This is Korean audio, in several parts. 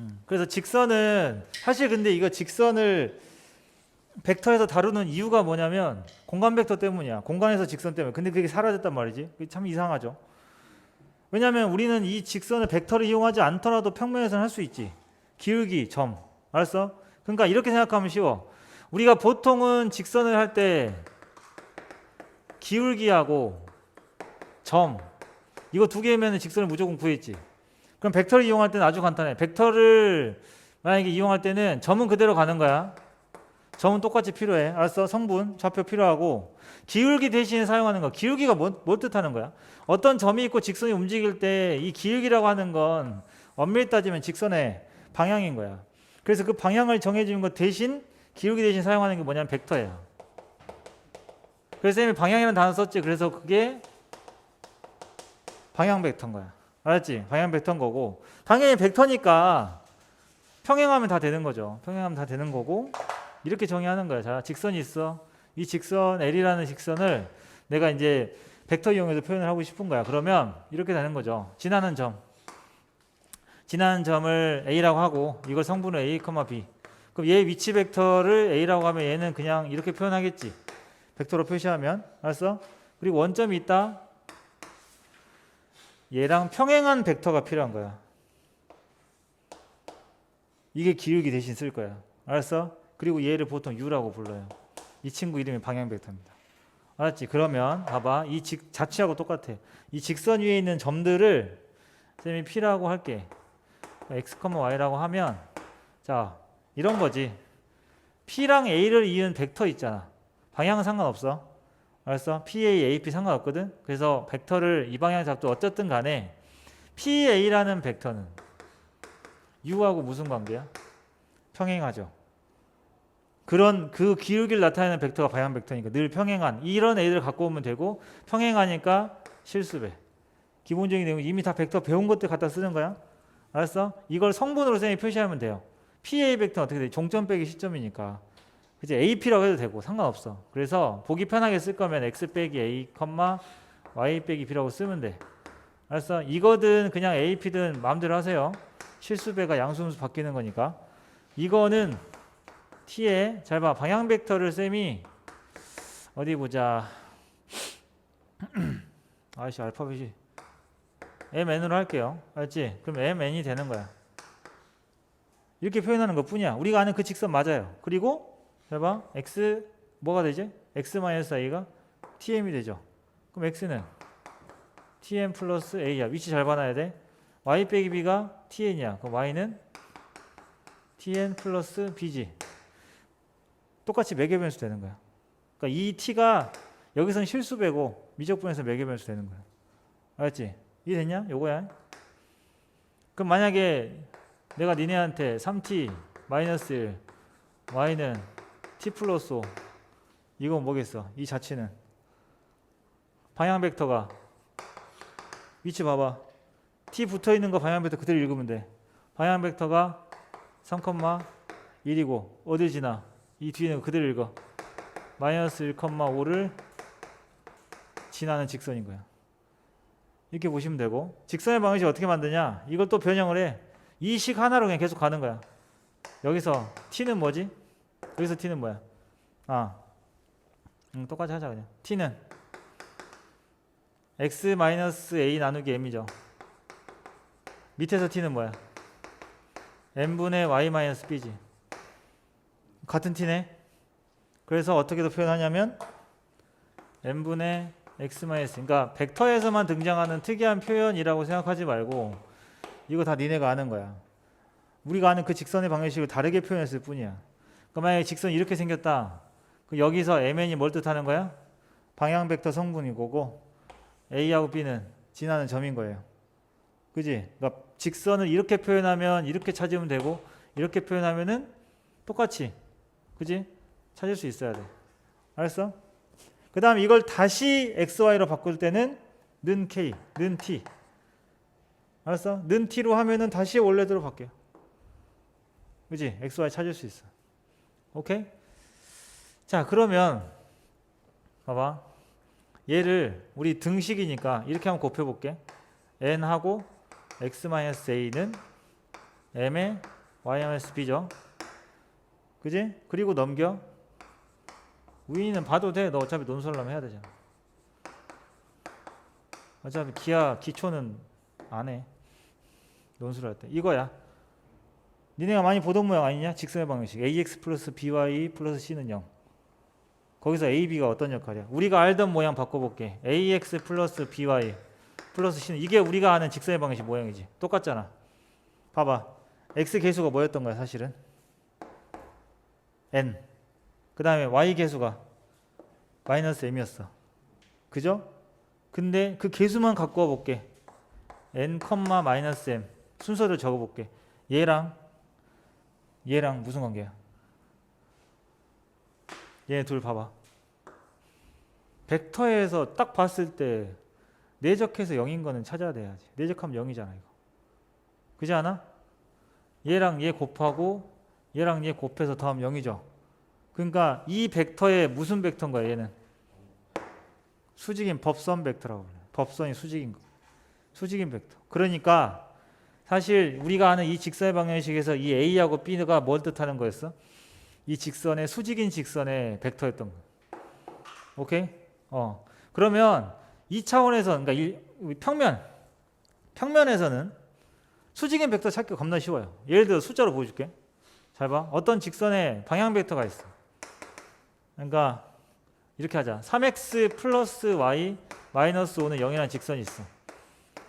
음. 그래서 직선은 사실 근데 이거 직선을 벡터에서 다루는 이유가 뭐냐면 공간 벡터 때문이야. 공간에서 직선 때문에. 근데 그게 사라졌단 말이지. 그게 참 이상하죠. 왜냐면 우리는 이 직선을 벡터를 이용하지 않더라도 평면에서는 할 수 있지. 기울기, 점. 알았어? 그러니까 이렇게 생각하면 쉬워. 우리가 보통은 직선을 할 때 기울기하고 점 이거 두 개면 직선을 무조건 구했지. 그럼 벡터를 이용할 때는 아주 간단해. 벡터를 만약에 이용할 때는 점은 그대로 가는 거야. 점은 똑같이 필요해. 알았어? 성분, 좌표 필요하고 기울기 대신에 사용하는 거. 기울기가 뭐, 뭘 뜻하는 거야? 어떤 점이 있고 직선이 움직일 때 이 기울기라고 하는 건 엄밀히 따지면 직선의 방향인 거야. 그래서 그 방향을 정해주는 것 대신 기울기 대신 사용하는 게 뭐냐면 벡터예요. 그래서 쌤이 방향이라는 단어 썼지. 그래서 그게 방향 벡터인 거야. 알았지? 방향 벡터인 거고 당연히 벡터니까 평행하면 다 되는 거죠. 평행하면 다 되는 거고 이렇게 정의하는 거야. 자, 직선이 있어. 이 직선 L이라는 직선을 내가 이제 벡터 이용해서 표현을 하고 싶은 거야. 그러면 이렇게 되는 거죠. 지나는 점. 지나는 점을 A라고 하고 이걸 성분을 A, B. 그럼 얘 위치 벡터를 A라고 하면 얘는 그냥 이렇게 표현하겠지. 벡터로 표시하면 알았어? 그리고 원점이 있다. 얘랑 평행한 벡터가 필요한 거야. 이게 기울기 대신 쓸 거야. 알았어? 그리고 얘를 보통 U라고 불러요. 이 친구 이름이 방향 벡터입니다. 알았지? 그러면 봐봐. 이 직, 자취하고 똑같아. 이 직선 위에 있는 점들을 쌤이 P라고 할게. X, Y라고 하면 자, 이런 거지. P랑 A를 이은 벡터 있잖아. 방향은 상관없어. 알았어? PA, AP 상관없거든. 그래서 벡터를 이 방향 잡도 어쨌든 간에 PA라는 벡터는 U하고 무슨 관계야? 평행하죠. 그런 그 기울기를 나타내는 벡터가 방향 벡터니까 늘 평행한 이런 애들 갖고 오면 되고 평행하니까 실수배. 기본적인 내용 이미 다 벡터 배운 것들 갖다 쓰는 거야. 알았어? 이걸 성분으로 쌤이 표시하면 돼요. PA 벡터 어떻게 돼? 종점 빼기 시점이니까. 그치 AP라고 해도 되고 상관없어. 그래서 보기 편하게 쓸 거면 X 빼기 A, Y 빼기 B라고 쓰면 돼. 알았어? 이거든 그냥 AP든 마음대로 하세요. 실수배가 양수음수 바뀌는 거니까. 이거는 T에 잘 봐. 방향 벡터를 쌤이 어디 보자. 아이씨 알파벳이 MN으로 할게요. 알지? 그럼 MN이 되는 거야. 이렇게 표현하는 것 뿐이야. 우리가 아는 그 직선 맞아요. 그리고 잘 봐. X 뭐가 되지? X 마이너스 A가 TM이 되죠. 그럼 X는 TM 플러스 A야. 위치 잘 봐놔야 돼. Y 빼기 B가 TN이야. 그럼 Y는 TN 플러스 B지. 똑같이 매개 변수 되는 거야. 그러니까 이 T가 여기서는 실수배고 미적분에서 매개 변수 되는 거야. 알았지? 이해됐냐? 요거야. 그럼 만약에 내가 니네한테 3t 마이너스 1 y는 t 플러스 5 이건 뭐겠어? 이 자체는 방향 벡터가 위치 봐봐. t 붙어 있는 거 방향 벡터 그대로 읽으면 돼. 방향 벡터가 3,1이고 어딜 지나? 이 뒤에 거 그대로 읽어. 마이너스 1,5를 지나는 직선인 거야. 이렇게 보시면 되고 직선의 방정식 어떻게 만드냐? 이걸 또 변형을 해. 이 식 하나로 그냥 계속 가는 거야. 여기서 t는 뭐지? 여기서 t는 뭐야? 아, 음, 똑같이 하자 그냥. t는 x 마이너스 a 나누기 m이죠. 밑에서 t는 뭐야? n분의 y 마이너스 b지. 같은 t네. 그래서 어떻게도 표현하냐면 n분의 x 마이너스 그러니까 벡터에서만 등장하는 특이한 표현이라고 생각하지 말고 이거 다 니네가 아는 거야. 우리가 아는 그 직선의 방정식을 다르게 표현했을 뿐이야. 그러니까 만약에 직선이 이렇게 생겼다. 그 여기서 mn이 뭘 뜻하는 거야? 방향 벡터 성분이 거고 a하고 b는 지나는 점인 거예요. 그지? 그러니까 직선을 이렇게 표현하면 이렇게 찾으면 되고 이렇게 표현하면은 똑같이 그지? 찾을 수 있어야 돼. 알았어? 그 다음 이걸 다시 xy로 바꿀 때는 는 k, 는 t. 알았어? 는 t로 하면은 다시 원래대로 바뀌어. 그지? xy 찾을 수 있어. 오케이? 자, 그러면 봐봐. 얘를 우리 등식이니까 이렇게 한번 곱해 볼게. n하고 x-a는 m의 y-b죠. 그지? 그리고 넘겨. 우인이는 봐도 돼. 너 어차피 논술하면 해야 되잖아. 어차피 기하 기초는 안 해. 논술할 때 이거야. 니네가 많이 보던 모양 아니냐? 직선의 방정식 ax 플러스 by 플러스 c는 0. 거기서 a, b가 어떤 역할이야? 우리가 알던 모양 바꿔볼게. ax 플러스 by 플러스 c는 이게 우리가 아는 직선의 방정식 모양이지. 똑같잖아. 봐봐. x 계수가 뭐였던 거야 사실은? n. 그 다음에 y 계수가 마이너스 m이었어. 그죠? 근데 그 계수만 갖고 와볼게. n, 마이너스 m 순서를 적어볼게. 얘랑 얘랑 무슨 관계야? 얘 둘 봐봐. 벡터에서 딱 봤을 때 내적해서 0인 거는 찾아야 돼야지. 내적하면 0이잖아 이거. 그지 않아? 얘랑 얘 곱하고 얘랑 얘 곱해서 더하면 0이죠. 그러니까 이 벡터의 무슨 벡터인 거야 얘는? 수직인 법선 벡터라고 그래. 법선이 수직인 거. 수직인 벡터. 그러니까 사실 우리가 아는 이 직선의 방정식에서 이 A하고 B가 뭘 뜻하는 거였어? 이 직선의 수직인 직선의 벡터였던 거. 오케이? 어. 그러면 이 차원에서 그러니까 이 평면 평면에서는 수직인 벡터 찾기가 겁나 쉬워요. 예를 들어 숫자로 보여줄게. 잘 봐. 어떤 직선에 방향 벡터가 있어. 그러니까 이렇게 하자. 3x 플러스 y 마이너스 5는 0이라는 직선이 있어.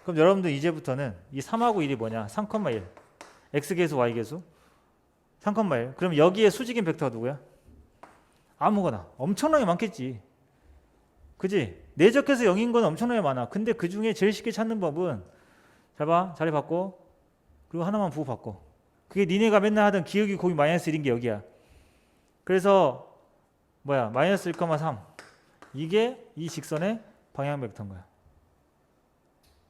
그럼 여러분들 이제부터는 이 3하고 1이 뭐냐? 3,1. x 계수 y 계수 3,1. 그럼 여기에 수직인 벡터가 누구야? 아무거나. 엄청나게 많겠지. 그지? 내적해서 0인 건 엄청나게 많아. 근데 그 중에 제일 쉽게 찾는 법은 잘 봐. 자리 바꿔. 그리고 하나만 부호 바꿔. 그게 니네가 맨날 하던 기억이 곱이 마이너스 1인 게 여기야. 그래서 뭐야? 마이너스 1,3. 이게 이 직선의 방향 벡터인 거야.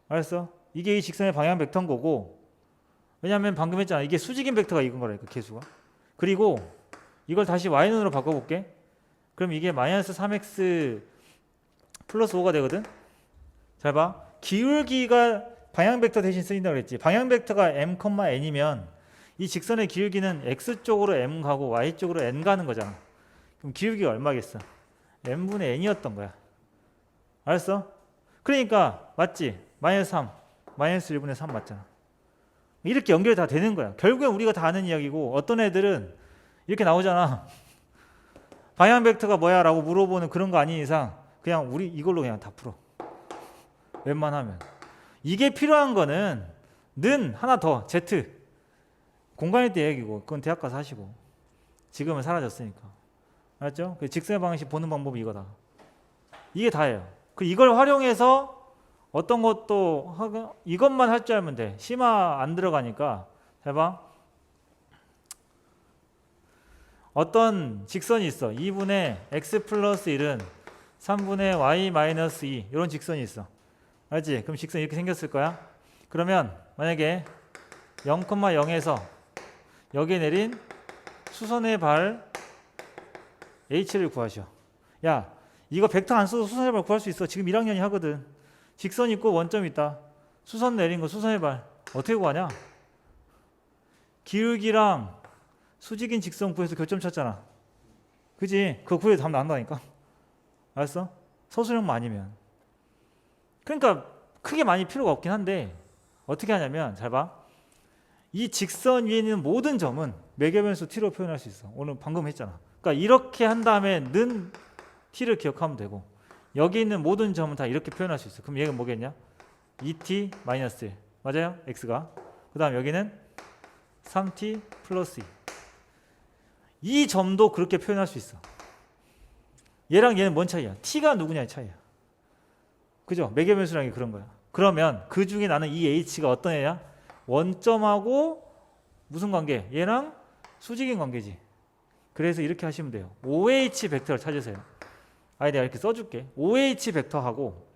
알았어? 이게 이 직선의 방향 벡터인 거고 왜냐하면 방금 했잖아. 이게 수직인 벡터가 이건 거라니까 계수가. 그리고 이걸 다시 y눈으로 바꿔볼게. 그럼 이게 마이너스 3x 플러스 5가 되거든? 잘 봐. 기울기가 방향 벡터 대신 쓰인다고 그랬지. 방향 벡터가 m, n이면 이 직선의 기울기는 x 쪽으로 m 가고 y 쪽으로 n 가는 거잖아. 그럼 기울기가 얼마겠어? m분의 n이었던 거야. 알았어? 그러니까 맞지? 마이너스 3, 마이너스 1분의 3 맞잖아. 이렇게 연결이 다 되는 거야. 결국엔 우리가 다 아는 이야기고 어떤 애들은 이렇게 나오잖아. 방향 벡터가 뭐야? 라고 물어보는 그런 거 아닌 이상 그냥 우리 이걸로 그냥 다 풀어. 웬만하면. 이게 필요한 거는 는 하나 더 Z 공간일 때 얘기고 그건 대학 가서 하시고 지금은 사라졌으니까 알았죠? 그 직선의 방식 보는 방법이 이거다. 이게 다예요. 그 이걸 활용해서 어떤 것도 이것만 할 줄 알면 돼. 심화 안 들어가니까 해봐. 어떤 직선이 있어. 2분의 x 플러스 1은 3분의 y 마이너스 2 이런 직선이 있어. 알지? 그럼 직선 이렇게 생겼을 거야. 그러면 만약에 0,0에서 여기에 내린 수선의 발 h를 구하셔. 야, 이거 벡터 안 써도 수선의 발 구할 수 있어. 지금 1학년이 하거든. 직선 있고 원점 있다. 수선 내린 거 수선의 발 어떻게 구하냐? 기울기랑 수직인 직선 구해서 교점 찾잖아. 그지? 그거 구해도 답 나온다니까. 알았어? 서술형만 아니면. 그러니까 크게 많이 필요가 없긴 한데 어떻게 하냐면 잘 봐. 이 직선 위에 있는 모든 점은 매개변수 t로 표현할 수 있어. 오늘 방금 했잖아. 그러니까 이렇게 한 다음에 는 t를 기억하면 되고 여기 있는 모든 점은 다 이렇게 표현할 수 있어. 그럼 얘가 뭐겠냐? 2t 마이너스 1 맞아요? x가. 그 다음 여기는 3t 플러스 2. 이 점도 그렇게 표현할 수 있어. 얘랑 얘는 뭔 차이야? t가 누구냐의 차이야. 그죠? 매개 변수라는 게 그런 거야. 그러면 그 중에 나는 이 h가 어떤 애야? 원점하고 무슨 관계? 얘랑 수직인 관계지. 그래서 이렇게 하시면 돼요. OH 벡터를 찾으세요. 아니 내가 이렇게 써줄게. OH 벡터하고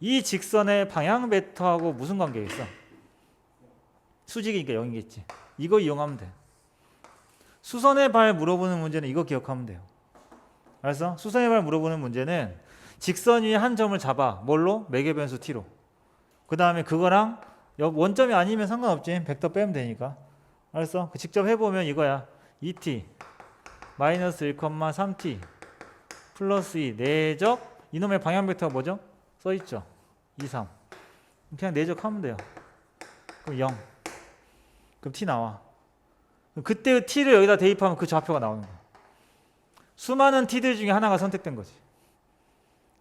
이 직선의 방향 벡터하고 무슨 관계가 있어? 수직이니까 0이겠지. 이거 이용하면 돼. 수선의 발 물어보는 문제는 이거 기억하면 돼요. 알았어? 수선의 발 물어보는 문제는 직선 위에 한 점을 잡아. 뭘로? 매개변수 t로. 그 다음에 그거랑 여- 원점이 아니면 상관없지. 벡터 빼면 되니까. 알았어? 그 직접 해보면 이거야. 2t 마이너스 1,3t 플러스 2 내적 이놈의 방향 벡터가 뭐죠? 써 있죠. 2, 3 그냥 내적하면 돼요. 그럼 0 그럼 t 나와. 그때 t를 여기다 대입하면 그 좌표가 나오는 거야. 수많은 t들 중에 하나가 선택된 거지.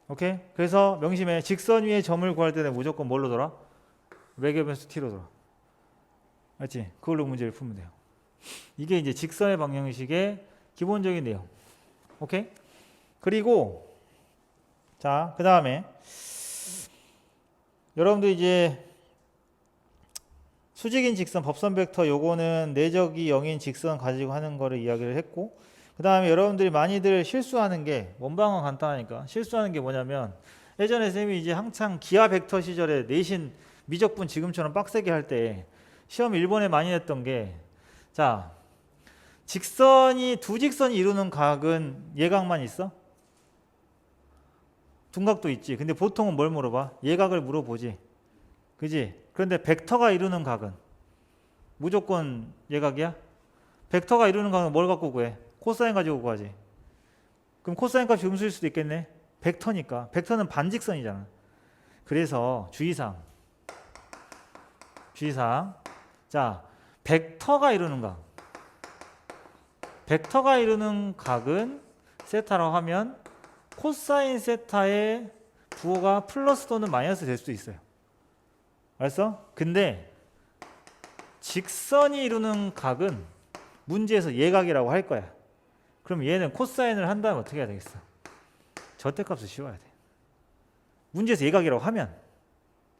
오케이? 그래서 명심해. 직선 위에 점을 구할 때는 무조건 뭘로 돌아? 외계 변수 t로 돌아. 알지? 그걸로 문제를 풀면 돼요. 이게 이제 직선의 방정식의 기본적인 내용. 오케이? 그리고 자, 그 다음에 여러분들 이제 수직인 직선 법선 벡터 요거는 내적이 0인 직선 가지고 하는 거를 이야기를 했고 그 다음에 여러분들이 많이들 실수하는 게 원방은 간단하니까 실수하는 게 뭐냐면 예전에 쌤이 이제 한창 기하 벡터 시절에 내신 미적분 지금처럼 빡세게 할 때 시험 1번에 많이 했던 게 자 직선이 두 직선이 이루는 각은 예각만 있어? 둔각도 있지. 근데 보통은 뭘 물어봐? 예각을 물어보지. 그지? 그런데 벡터가 이루는 각은 무조건 예각이야? 벡터가 이루는 각은 뭘 갖고 구해? 코사인 가지고 구하지. 그럼 코사인 값이 음수일 수도 있겠네. 벡터니까. 벡터는 반직선이잖아. 그래서 주의사항. 주의사항. 자, 벡터가 이루는 각. 벡터가 이루는 각은 세타라고 하면 코사인 세타의 부호가 플러스 또는 마이너스 될 수도 있어요. 알았어? 근데 직선이 이루는 각은 문제에서 예각이라고 할 거야. 그럼 얘는 코사인을 한다면 어떻게 해야 되겠어? 절대값을 씌워야 돼. 문제에서 예각이라고 하면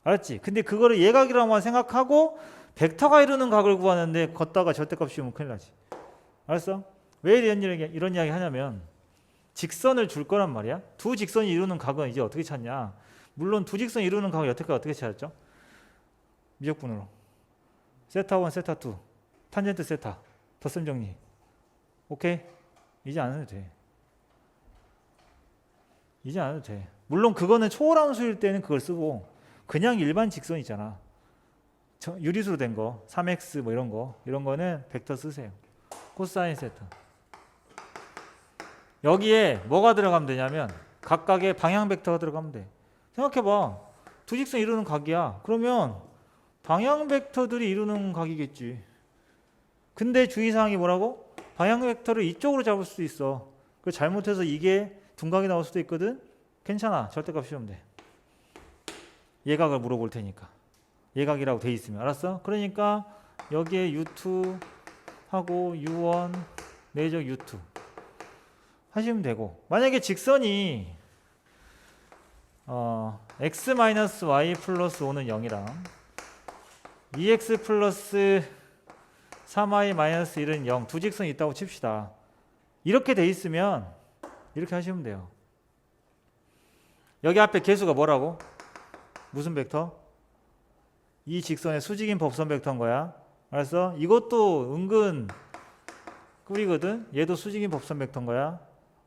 알았지? 근데 그거를 예각이라고만 생각하고 벡터가 이루는 각을 구하는데 걷다가 절대값 씌우면 큰일 나지. 알았어? 왜 이런 이런 이야기 하냐면 직선을 줄 거란 말이야. 두 직선이 이루는 각은 이제 어떻게 찾냐? 물론 두 직선이 이루는 각은 여태까지 어떻게 찾았죠? 미적분으로. 세타 1, 세타 2, 탄젠트 세타. 덧셈 정리. 오케이? 이제 안 해도 돼. 이제 안 해도 돼. 물론 그거는 초월함 수일 때는 그걸 쓰고 그냥 일반 직선 있잖아. 저- 유리수로 된 거, 3x 뭐 이런 거, 이런 거는 벡터 쓰세요. 코사인 세타. 여기에 뭐가 들어가면 되냐면 각각의 방향 벡터가 들어가면 돼. 생각해봐. 두 직선 이루는 각이야. 그러면 방향 벡터들이 이루는 각이겠지. 근데 주의사항이 뭐라고? 방향 벡터를 이쪽으로 잡을 수도 있어. 그 잘못해서 이게 둔각이 나올 수도 있거든. 괜찮아. 절대값 씌우면 돼. 예각을 물어볼 테니까. 예각이라고 돼 있으면 알았어? 그러니까 여기에 U2 하고 U1 내적 U2 하시면 되고 만약에 직선이 어, x 마이너스 y 플러스 5는 0이랑 2x 플러스 3y 마이너스 1은 0 두 직선이 있다고 칩시다. 이렇게 돼 있으면 이렇게 하시면 돼요. 여기 앞에 개수가 뭐라고? 무슨 벡터? 이 직선의 수직인 법선 벡터인 거야. 알았어? 이것도 은근 꿀이거든. 얘도 수직인 법선 벡터인 거야.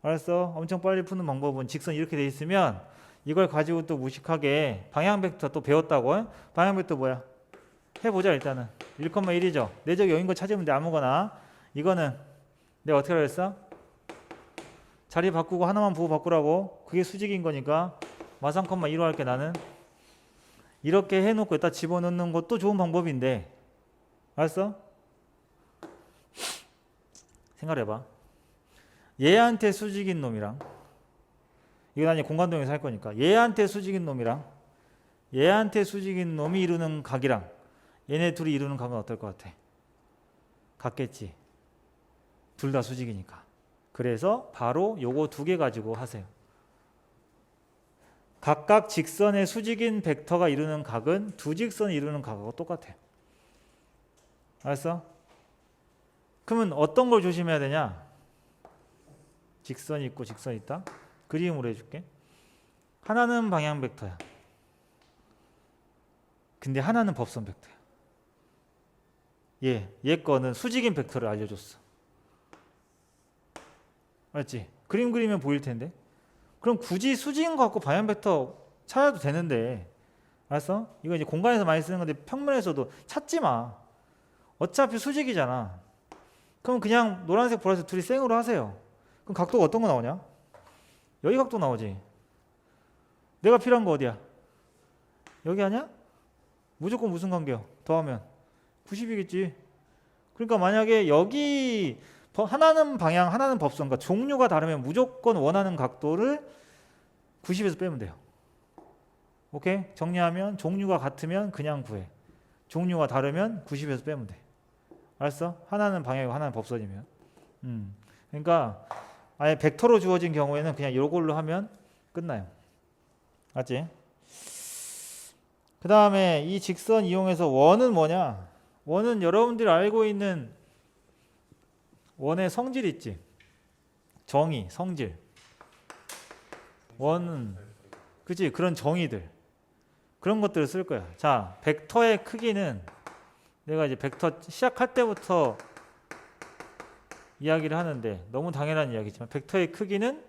알았어? 엄청 빨리 푸는 방법은 직선 이렇게 돼 있으면 이걸 가지고 또 무식하게 방향 벡터 또 배웠다고? 어? 방향 벡터 뭐야? 해보자 일단은 1,1이죠. 내적 0인 거 찾으면 돼 아무거나. 이거는 내가 어떻게 했어? 자리 바꾸고 하나만 부호 바꾸라고. 그게 수직인 거니까 마상 컴마 1로 할게 나는. 이렇게 해놓고 여기다 집어넣는 것도 좋은 방법인데 알았어? 생각해봐. 얘한테 수직인 놈이랑 이건 아니 공간동에서 할 거니까 얘한테 수직인 놈이랑 얘한테 수직인 놈이 이루는 각이랑 얘네 둘이 이루는 각은 어떨 것 같아? 같겠지. 둘 다 수직이니까. 그래서 바로 요거 두 개 가지고 하세요. 각각 직선의 수직인 벡터가 이루는 각은 두 직선이 이루는 각하고 똑같아. 알았어? 그러면 어떤 걸 조심해야 되냐? 직선이 있고 직선이 있다. 그림으로 해줄게. 하나는 방향 벡터야. 근데 하나는 법선 벡터야. 얘, 얘 거는 수직인 벡터를 알려줬어. 맞지? 그림 그리면 보일 텐데. 그럼 굳이 수직인 거 갖고 방향 벡터 찾아도 되는데 알았어? 이거 이제 공간에서 많이 쓰는 건데 평면에서도 찾지 마. 어차피 수직이잖아. 그럼 그냥 노란색, 보라색 둘이 생으로 하세요. 그럼 각도가 어떤 거 나오냐? 여기 각도 나오지. 내가 필요한 거 어디야? 여기 아니야? 무조건 무슨 관계요? 더하면 90이겠지. 그러니까 만약에 여기 버- 하나는 방향, 하나는 법선, 그러니까 종류가 다르면 무조건 원하는 각도를 90에서 빼면 돼요. 오케이? 정리하면 종류가 같으면 그냥 구해. 종류가 다르면 90에서 빼면 돼. 알았어? 하나는 방향이고 하나는 법선이면. 음. 그러니까 아예 벡터로 주어진 경우에는 그냥 이걸로 하면 끝나요. 맞지? 그 다음에 이 직선 이용해서 원은 뭐냐? 원은 여러분들이 알고 있는 원의 성질 있지? 정의, 성질. 원은 그지 그런 정의들 그런 것들을 쓸 거야. 자, 벡터의 크기는 내가 이제 벡터 시작할 때부터 이야기를 하는데 너무 당연한 이야기지만 벡터의 크기는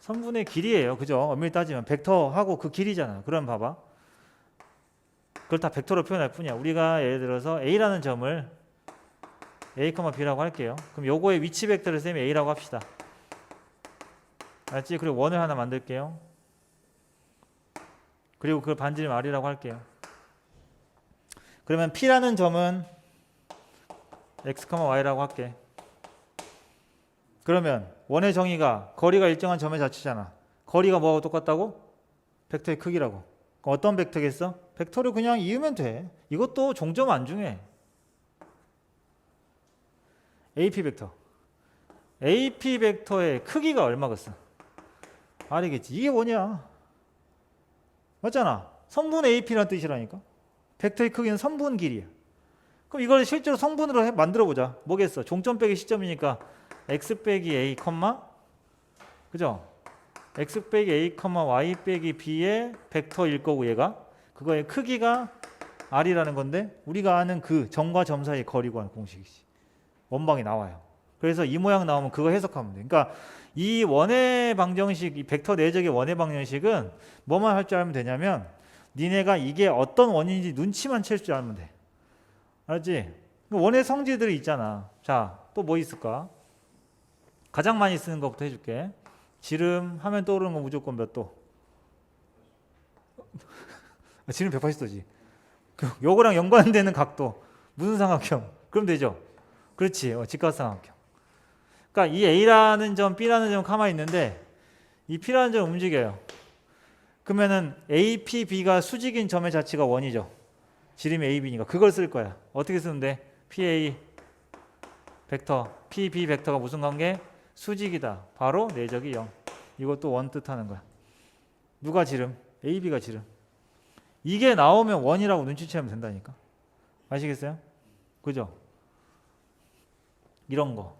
선분의 길이에요. 그죠? 엄밀히 따지면 벡터하고 그 길이잖아요. 그럼 봐봐. 그걸 다 벡터로 표현할 뿐이야. 우리가 예를 들어서 A라는 점을 A, B라고 할게요. 그럼 요거의 위치 벡터를 쌤이 A라고 합시다. 알았지? 그리고 원을 하나 만들게요. 그리고 그걸 반지름 R이라고 할게요. 그러면 P라는 점은 X, Y라고 할게. 그러면 원의 정의가 거리가 일정한 점의 자체잖아. 거리가 뭐하고 똑같다고? 벡터의 크기라고. 어떤 벡터겠어? 벡터를 그냥 이으면 돼. 이것도 종점 안 중에. AP 벡터. AP 벡터의 크기가 얼마겠어? R이겠지. 이게 뭐냐? 맞잖아. 성분 AP라는 뜻이라니까. 벡터의 크기는 성분 길이야. 그럼 이걸 실제로 성분으로 해- 만들어 보자. 뭐겠어? 종점 빼기 시점이니까 x 빼기 a, 그죠? x 빼기 a, y 빼기 b의 벡터일 거고 얘가 그거의 크기가 r이라는 건데 우리가 아는 그 점과 점 사이 거리 구하는 공식이지. 원방이 나와요. 그래서 이 모양 나오면 그거 해석하면 돼. 그러니까 이 원의 방정식, 이 벡터 내적의 원의 방정식은 뭐만 할 줄 알면 되냐면 니네가 이게 어떤 원인인지 눈치만 챌 줄 알면 돼. 알지? 그 원의 성질들이 있잖아. 자, 또 뭐 있을까? 가장 많이 쓰는 것부터 해줄게. 지름 하면 떠오르는 거 무조건 몇 도? 지름 180도지. 그 요거랑 연관되는 각도 무슨 삼각형? 그럼 되죠. 그렇지. 어, 직각삼각형. 그러니까 이 A라는 점, B라는 점 가만히 있는데 이 P라는 점 움직여요. 그러면은 A, P, B가 수직인 점의 자체가 원이죠. 지름이 A, B니까 그걸 쓸 거야. 어떻게 쓰는데? P, A 벡터, P, B 벡터가 무슨 관계? 수직이다. 바로 내적이 0. 이것도 원 뜻하는 거야. 누가 지름? A, B가 지름. 이게 나오면 원이라고 눈치채면 된다니까. 아시겠어요? 그죠? 이런 거.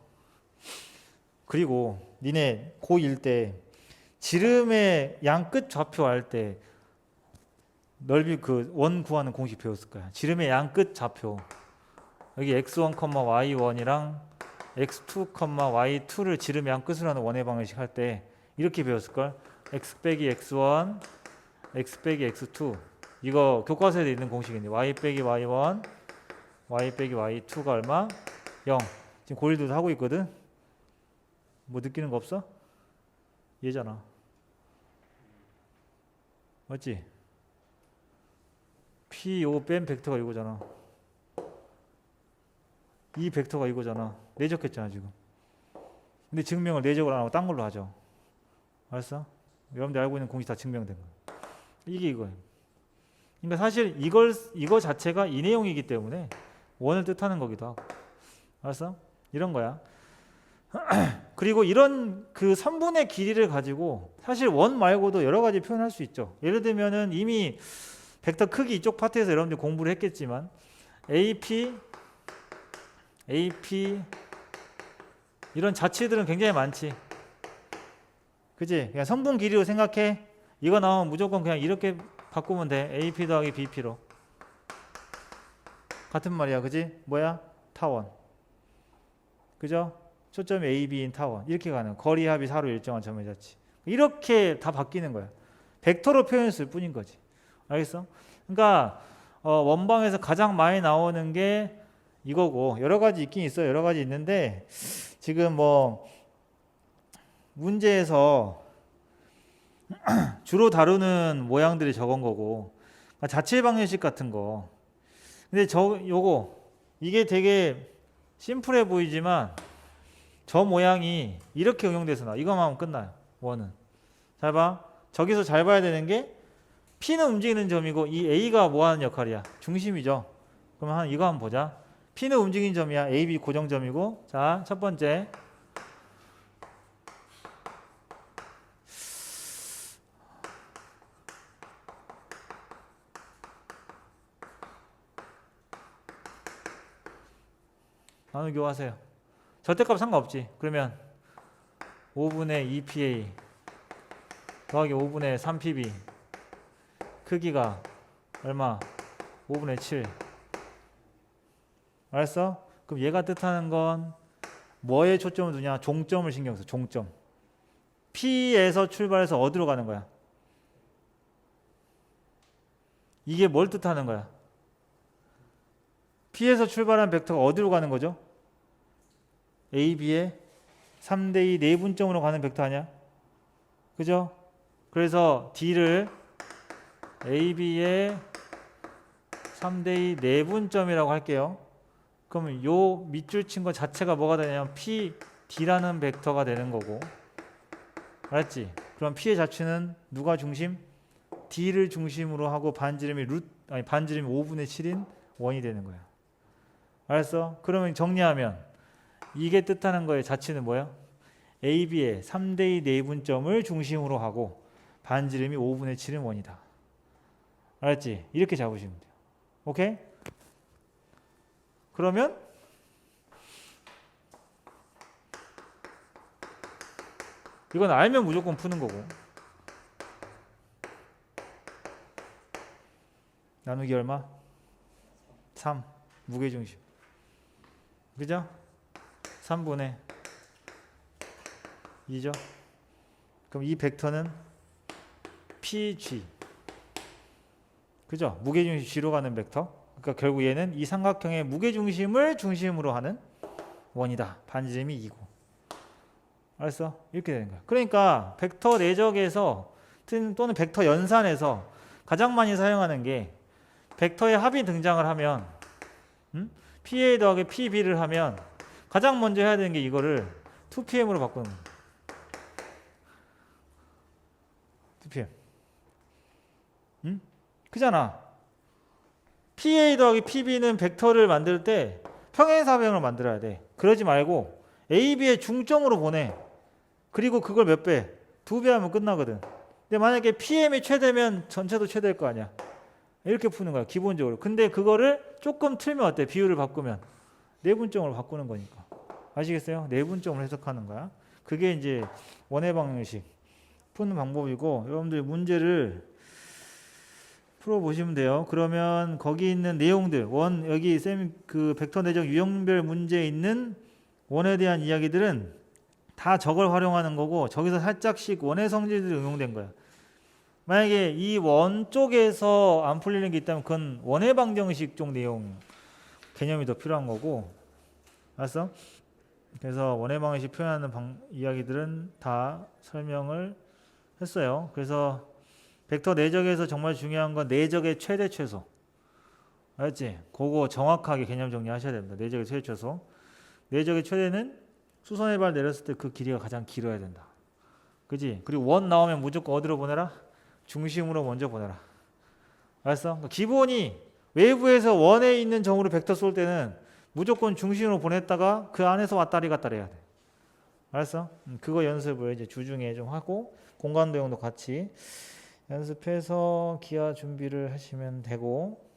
그리고 니네 고1 때 지름의 양끝 좌표 할 때 넓이 그 원 구하는 공식 배웠을 거야. 지름의 양 끝 좌표. 여기 x1, y1이랑 x2, y2를 지름 양 끝으로 하는 원의 방정식 할 때 이렇게 배웠을 걸. x 빼기 x1, x 빼기 x2. 이거 교과서에 있는 공식인데 y 빼기 y1, y 빼기 y2가 얼마? 0. 지금 고1도 하고 있거든. 뭐 느끼는 거 없어? 얘잖아. 맞지? P5 뺀 벡터가 이거잖아. 이 벡터가 이거잖아. 내적했잖아 지금. 근데 증명을 내적으로 안 하고 딴 걸로 하죠. 알았어? 여러분들 알고 있는 공식 다 증명된 거. 이게 이거예요. 그러니까 사실 이걸 이거 자체가 이 내용이기 때문에 원을 뜻하는 거기도 하고. 알았어? 이런 거야. 그리고 이런 그 선분의 길이를 가지고 사실 원 말고도 여러 가지 표현할 수 있죠. 예를 들면은 이미 벡터 크기 이쪽 파트에서 여러분들 공부를 했겠지만 AP AP 이런 자치들은 굉장히 많지. 그지? 그냥 선분 길이로 생각해. 이거 나오면 무조건 그냥 이렇게 바꾸면 돼. AP 더하기 BP로. 같은 말이야. 그지? 뭐야? 타원. 그죠? 초점이 A, B인 타원. 이렇게 가는 거리 합이 사로 일정한 점의 자치. 이렇게 다 바뀌는 거야. 벡터로 표현했을 뿐인 거지. 알겠어? 그러니까 어, 원방에서 가장 많이 나오는 게 이거고 여러 가지 있긴 있어요. 여러 가지 있는데 지금 뭐 문제에서 주로 다루는 모양들이 적은 거고 그러니까 자체 방정식 같은 거. 근데 저 요거 이게 되게 심플해 보이지만 저 모양이 이렇게 응용돼서 나. 하면 끝나요. 원은. 잘 봐. 저기서 잘 봐야 되는 게 P는 움직이는 점이고 이 A가 뭐 하는 역할이야? 중심이죠. 그러면 한 이거 한번 보자. P는 움직이는 점이야. A, B 고정점이고. 자, 첫 번째. 나누기 하세요. 절대값 상관없지. 그러면 5분의 2PA 더하기 5분의 3PB 크기가 얼마? 5분의 7 알았어? 그럼 얘가 뜻하는 건 뭐에 초점을 두냐? 종점을 신경 써. 종점. P에서 출발해서 어디로 가는 거야? 이게 뭘 뜻하는 거야? P에서 출발한 벡터가 어디로 가는 거죠? A, B의 3대2 내분점으로 가는 벡터 아니야? 그죠? 그래서 D를 A, B의 3대2 내분점이라고 할게요. 그러면 요 밑줄 친 거 자체가 뭐가 되냐면 P, D라는 벡터가 되는 거고 알았지? 그럼 P의 자체는 누가 중심? D를 중심으로 하고 반지름이 루트 아니 반지름이 5분의 7인 원이 되는 거야. 알았어? 그러면 정리하면 이게 뜻하는 거의 자체는 뭐야? AB의 3대2 내분점을 중심으로 하고 반지름이 5분의 7은 원이다. 알았지? 이렇게 잡으시면 돼요. 오케이? 그러면 이건 알면 무조건 푸는 거고 나누기 얼마? 3 무게중심 그죠? 3분의 2죠. 그럼 이 벡터는 PG. 그죠? 무게중심 G로 가는 벡터. 그러니까 결국 얘는 이 삼각형의 무게중심을 중심으로 하는 원이다. 반지름이 2고. 알았어? 이렇게 되는 거야. 그러니까 벡터 내적에서 튼- 또는 벡터 연산에서 가장 많이 사용하는 게 벡터의 합이 등장을 하면 음? PA 더하기 PB를 하면 가장 먼저 해야 되는 게 이거를 2PM으로 바꾸는 거예요. 2PM. 응? 그잖아. PA 더하기 PB는 벡터를 만들 때 평행사변을 만들어야 돼. 그러지 말고 AB의 중점으로 보내. 그리고 그걸 몇 배? 두 배 하면 끝나거든. 근데 만약에 PM이 최대면 전체도 최대일 거 아니야. 이렇게 푸는 거야, 기본적으로. 근데 그거를 조금 틀면 어때? 비율을 바꾸면. 내분점으로 바꾸는 거니까. 아시겠어요? 내분점을 해석하는 거야. 그게 이제 원의 방정식 푸는 방법이고 여러분들 문제를 풀어 보시면 돼요. 그러면 거기 있는 내용들 원 여기 쌤 그 벡터 내적 유형별 문제에 있는 원에 대한 이야기들은 다 저걸 활용하는 거고 저기서 살짝씩 원의 성질들이 응용된 거야. 만약에 이 원 쪽에서 안 풀리는 게 있다면 그건 원의 방정식 쪽 내용 개념이 더 필요한 거고 알았어? 그래서 원의 방정식 표현하는 방, 이야기들은 다 설명을 했어요. 그래서 벡터 내적에서 정말 중요한 건 내적의 최대 최소. 알았지? 그거 정확하게 개념 정리하셔야 됩니다. 내적의 최대 최소. 내적의 최대는 수선의 발 내렸을 때 그 길이가 가장 길어야 된다. 그지? 그리고 원 나오면 무조건 어디로 보내라? 중심으로 먼저 보내라. 알았어? 그러니까 기본이 외부에서 원에 있는 점으로 벡터 쏠 때는 무조건 중심으로 보냈다가 그 안에서 왔다리 갔다리 해야 돼. 알았어? 음, 그거 연습을 이제 주중에 좀 하고 공간 도형도 같이 연습해서 기하 준비를 하시면 되고